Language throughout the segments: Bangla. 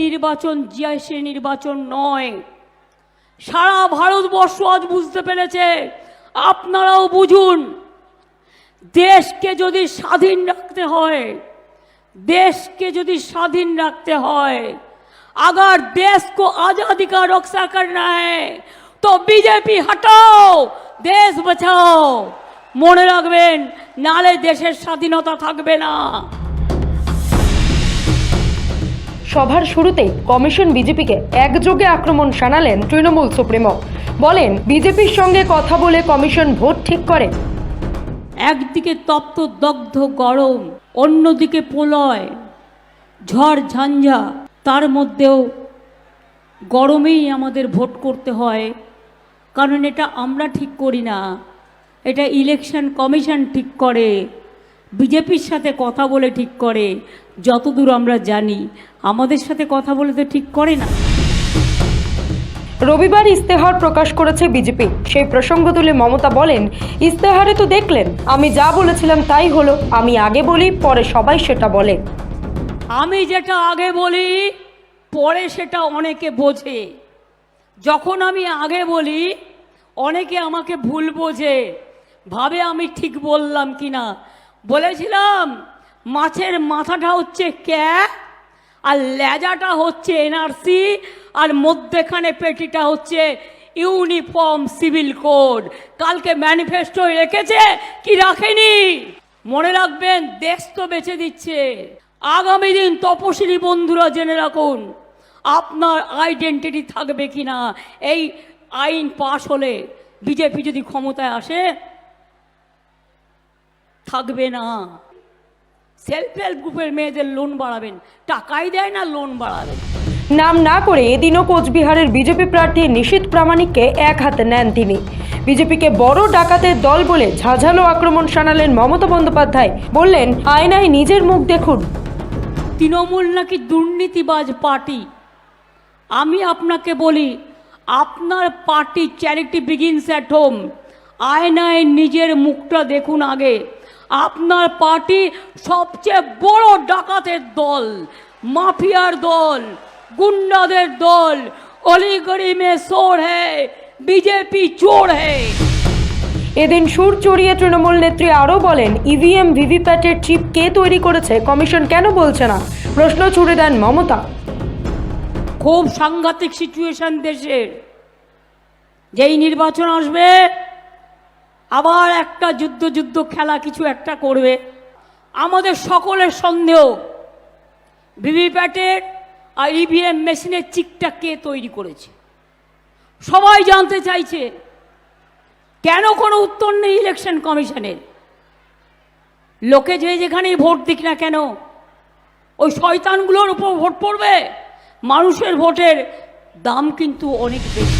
নির্বাচন জিয়াইসি নির্বাচন নয় সারা ভারতবর্ষ আজ বুঝতে পেরেছে আপনারাও বুঝুন দেশকে যদি স্বাধীন রাখতে হয় देश के यदि स्वाधीन रखते হয় अगर देश को आजादी का रक्षा करना है तो बीजेपी हटाओ देश बचाओ মনে রাখবেন নালে দেশের স্বাধীনতা থাকবে না সভার শুরুতেই কমিশন বিজেপিকে একযোগে আক্রমণ শানালেন তৃণমূল সুপ্রিমো। বলেন, বিজেপির সঙ্গে কথা বলে কমিশন ভোট ঠিক করে। একদিকে তপ্ত দগ্ধ গরম, অন্যদিকে প্রলয়, ঝড় ঝঞ্ঝা, তার মধ্যেও গরমেই আমাদের ভোট করতে হয়। কারণ এটা আমরা ঠিক করি না, এটা ইলেকশন কমিশন ঠিক করে, বিজেপির সাথে কথা বলে ঠিক করে। যতদূর আমরা জানি আমাদের সাথে কথা বলে তো ঠিক করে না। রবিবার ইস্তেহার প্রকাশ করেছে বিজেপি। সেই প্রসঙ্গ তুলে মমতা বলেন ইস্তেহারে তো দেখলেন আমি যা বলেছিলাম তাই হলো আমি আগে বলি পরে সবাই সেটা বলে। আমি যেটা আগে বলি পরে সেটা অনেকে বোঝে। যখন আমি আগে বলি অনেকে আমাকে ভুল বোঝে। ভাবে আমি ঠিক বললাম কি না বলেছিলাম মাছের মাথাটা হচ্ছে ক্যা? আর লেজাটা হচ্ছে এনআরসি, আর মধ্যেখানে পেটিটা হচ্ছে ইউনিফর্ম সিভিল কোড। কালকে ম্যানিফেস্টো রেখেছে কি রাখেনি? মনে রাখবেন, দেশ তো বেঁচে দিচ্ছে। আগামী দিন তপশিলি বন্ধুরা জেনে রাখুন, আপনার আইডেন্টিটি থাকবে কি না? এই আইন পাশ হলে বিজেপি যদি ক্ষমতায় আসে, থাকবে না। সেলফ হেল্প গ্রুপের মেয়েদের লোন বাড়াবেন। টাকাই দেয় না লোন বাড়াবেন। নাম না করে এদিনও কোচবিহারের বিজেপি প্রার্থী নিশীত প্রামাণিককে এক হাতে নেন তিনি। বিজেপিকে বড় ডাকাতের দল বলে ঝাঝালো আক্রমণ শানালেন মমতা বন্দ্যোপাধ্যায়। বললেন আয়নায় নিজের মুখ দেখুন। তৃণমূল নাকি দুর্নীতিবাজ পার্টি? আমি আপনাকে বলি আপনার party charity begins at home আয়নায় নিজের মুখটা দেখুন আগে। আপনার পার্টি সবচেয়ে বড় ডাকাতের দল মাফিয়ার দল গুন্ডাদের দল অলিগড়ি মে সোর হ্যায় বিজেপি চোর হ্যায় এদিন সুর চড়িয়ে তৃণমূল নেত্রী আরও বলেন ইভিএম ভিভিপ্যাটের চিপ কে তৈরি করেছে? কমিশন কেন বলছে না? প্রশ্ন ছুড়ে দেন মমতা। খুব সাংঘাতিক সিচুয়েশন দেশের। যেই নির্বাচন আসবে আবার একটা যুদ্ধ যুদ্ধ খেলা কিছু একটা করবে। আমাদের সকলের সন্দেহ ভিভিপ্যাটের আর ইভিএম মেশিনের চিকটা কে তৈরি করেছে? সবাই জানতে চাইছে, কেন কোনো উত্তর নেই ইলেকশন কমিশনের? লোকে যে যেখানেই ভোট দিক না কেন, ওই শয়তানগুলোর উপর ভোট পড়বে? মানুষের ভোটের দাম কিন্তু অনেক বেশি।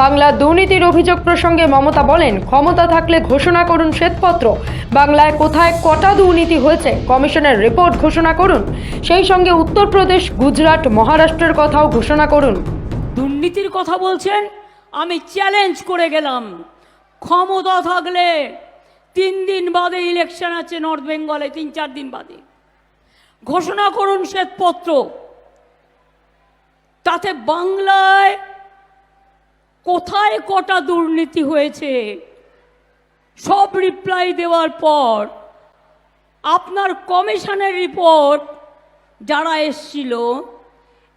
বাংলা দুর্নীতির অভিযোগ প্রসঙ্গে মমতা বলেন, ক্ষমতা থাকলে ঘোষণা করুন শ্বেতপত্র। বাংলায় কোথায় কটা দুর্নীতি হয়েছে, কমিশনের রিপোর্ট ঘোষণা করুন। সেই সঙ্গে উত্তরপ্রদেশ, গুজরাট, মহারাষ্ট্রের কথাও ঘোষণা করুন। দুর্নীতির কথা বলছেন, আমি চ্যালেঞ্জ করে গেলাম। ক্ষমতা থাকলে তিন দিন বাদে ইলেকশন আছে নর্থ বেঙ্গলে তিন চার দিন বাদে। ঘোষণা করুন শ্বেতপত্র। তাতে বাংলায় কোথায় কটা দুর্নীতি হয়েছে? সব রিপ্লাই দেওয়ার পর, আপনার কমিশনের রিপোর্ট যারা এসছিল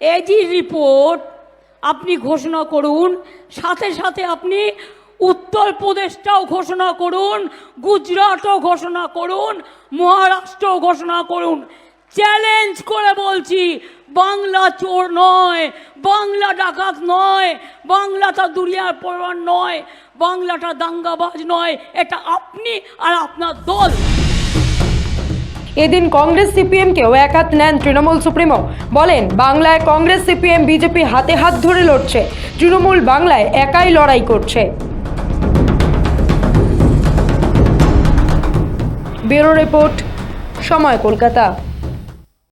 এজি রিপোর্ট আপনি ঘোষণা করুন, সাথে সাথে আপনি উত্তরপ্রদেশটাও ঘোষণা করুন, গুজরাটও ঘোষণা করুন, মহারাষ্ট্রও ঘোষণা করুন। চ্যালেঞ্জ করে বলছি, বাংলা চোর নয়, বাংলা ডাকাত নয়, বাংলাটা দুনিয়ার পরিবার নয়, বাংলাটা দাঙ্গাবাজ নয়, এটা আপনি আর আপনার দল। এদিন কংগ্রেস সিপিএমকেও এক হাত নেন তৃণমূল সুপ্রিমো। বলেন, বাংলায় কংগ্রেস সিপিএম, বিজেপি হাতে হাত ধরে লড়ছে। তৃণমূল বাংলায় একাই লড়াই করছে। ব্যুরো রিপোর্ট, সময় কলকাতা।